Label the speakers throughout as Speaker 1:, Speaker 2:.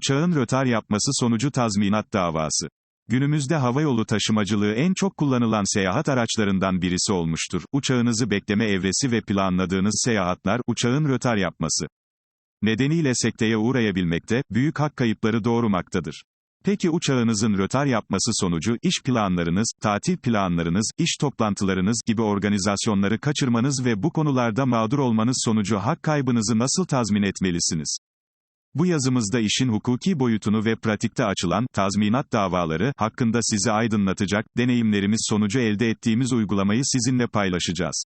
Speaker 1: Uçağın rötar yapması sonucu tazminat davası. Günümüzde havayolu taşımacılığı en çok kullanılan seyahat araçlarından birisi olmuştur. Uçağınızı bekleme evresi ve planladığınız seyahatler, uçağın rötar yapması nedeniyle sekteye uğrayabilmekte, büyük hak kayıpları doğurmaktadır. Peki uçağınızın rötar yapması sonucu, iş planlarınız, tatil planlarınız, iş toplantılarınız gibi organizasyonları kaçırmanız ve bu konularda mağdur olmanız sonucu hak kaybınızı nasıl tazmin etmelisiniz? Bu yazımızda işin hukuki boyutunu ve pratikte açılan tazminat davaları hakkında sizi aydınlatacak deneyimlerimiz sonucu elde ettiğimiz uygulamayı sizinle paylaşacağız.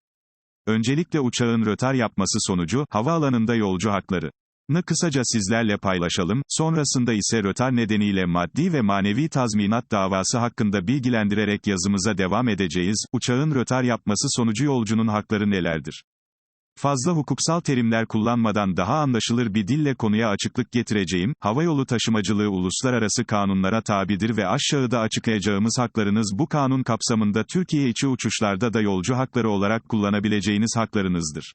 Speaker 1: Öncelikle uçağın rötar yapması sonucu havaalanında yolcu hakları Nı kısaca sizlerle paylaşalım, sonrasında ise rötar nedeniyle maddi ve manevi tazminat davası hakkında bilgilendirerek yazımıza devam edeceğiz. Uçağın rötar yapması sonucu yolcunun hakları nelerdir? Fazla hukuksal terimler kullanmadan daha anlaşılır bir dille konuya açıklık getireceğim, havayolu taşımacılığı uluslararası kanunlara tabidir ve aşağıda açıklayacağımız haklarınız bu kanun kapsamında Türkiye içi uçuşlarda da yolcu hakları olarak kullanabileceğiniz haklarınızdır.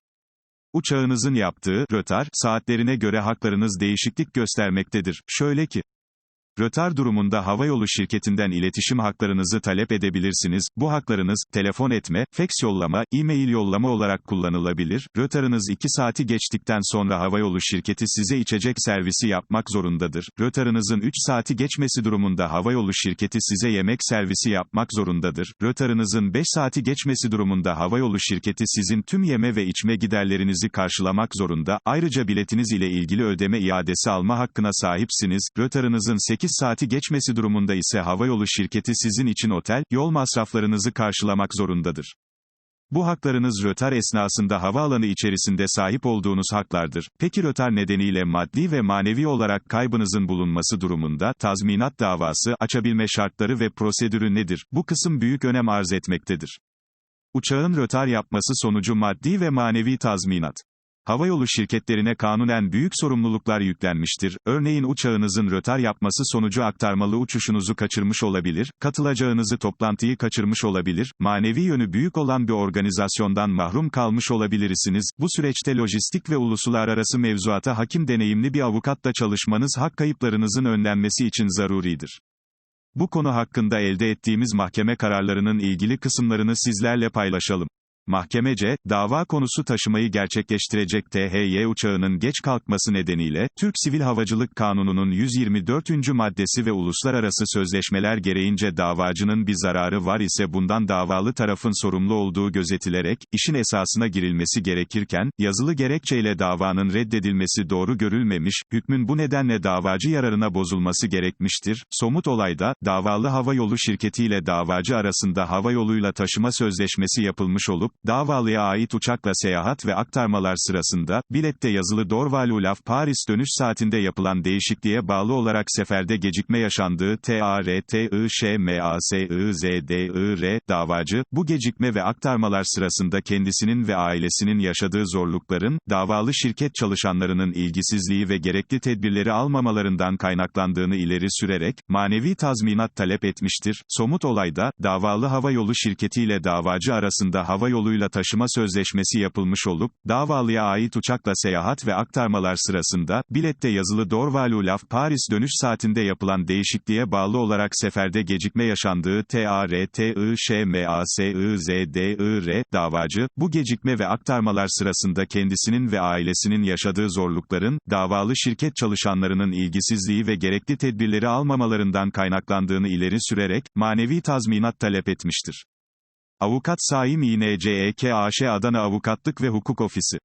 Speaker 1: Uçağınızın yaptığı, rötar, saatlerine göre haklarınız değişiklik göstermektedir. Şöyle ki, Rötar durumunda havayolu şirketinden iletişim haklarınızı talep edebilirsiniz. Bu haklarınız, telefon etme, faks yollama, e-mail yollama olarak kullanılabilir. Rötarınız 2 saati geçtikten sonra havayolu şirketi size içecek servisi yapmak zorundadır. Rötarınızın 3 saati geçmesi durumunda havayolu şirketi size yemek servisi yapmak zorundadır. Rötarınızın 5 saati geçmesi durumunda havayolu şirketi sizin tüm yeme ve içme giderlerinizi karşılamak zorunda. Ayrıca biletiniz ile ilgili ödeme iadesi alma hakkına sahipsiniz. Rötarınızın 8 saati geçmesi durumunda ise havayolu şirketi sizin için otel, yol masraflarınızı karşılamak zorundadır. Bu haklarınız rötar esnasında havaalanı içerisinde sahip olduğunuz haklardır. Peki rötar nedeniyle maddi ve manevi olarak kaybınızın bulunması durumunda tazminat davası açabilme şartları ve prosedürü nedir? Bu kısım büyük önem arz etmektedir. Uçağın rötar yapması sonucu maddi ve manevi tazminat Havayolu şirketlerine kanunen büyük sorumluluklar yüklenmiştir. Örneğin uçağınızın rötar yapması sonucu aktarmalı uçuşunuzu kaçırmış olabilir, katılacağınızı toplantıyı kaçırmış olabilir, manevi yönü büyük olan bir organizasyondan mahrum kalmış olabilirsiniz. Bu süreçte lojistik ve uluslararası mevzuata hakim deneyimli bir avukatla çalışmanız hak kayıplarınızın önlenmesi için zaruridir. Bu konu hakkında elde ettiğimiz mahkeme kararlarının ilgili kısımlarını sizlerle paylaşalım. Mahkemece, dava konusu taşımayı gerçekleştirecek THY uçağının geç kalkması nedeniyle, Türk Sivil Havacılık Kanunu'nun 124. maddesi ve uluslararası sözleşmeler gereğince davacının bir zararı var ise bundan davalı tarafın sorumlu olduğu gözetilerek, işin esasına girilmesi gerekirken, yazılı gerekçeyle davanın reddedilmesi doğru görülmemiş, hükmün bu nedenle davacı yararına bozulması gerekmiştir. Somut olayda, davalı hava yolu şirketiyle davacı arasında hava yoluyla taşıma sözleşmesi yapılmış olup, davalıya ait uçakla seyahat ve aktarmalar sırasında, bilette yazılı Dorvalulaf Paris dönüş saatinde yapılan değişikliğe bağlı olarak seferde gecikme yaşandığı TARTIŞMASIZDIR davacı, bu gecikme ve aktarmalar sırasında kendisinin ve ailesinin yaşadığı zorlukların, davalı şirket çalışanlarının ilgisizliği ve gerekli tedbirleri almamalarından kaynaklandığını ileri sürerek, manevi tazminat talep etmiştir. Somut olayda, davalı hava yolu şirketiyle davacı arasında hava yolu yoluyla taşıma sözleşmesi yapılmış olup, davalıya ait uçakla seyahat ve aktarmalar sırasında, bilette yazılı Dorvalulaf Paris dönüş saatinde yapılan değişikliğe bağlı olarak seferde gecikme yaşandığı TARTIŞMASIZDIR davacı, bu gecikme ve aktarmalar sırasında kendisinin ve ailesinin yaşadığı zorlukların, davalı şirket çalışanlarının ilgisizliği ve gerekli tedbirleri almamalarından kaynaklandığını ileri sürerek, manevi tazminat talep etmiştir. Avukat Saim İNCEK AŞ Adana Avukatlık ve Hukuk Ofisi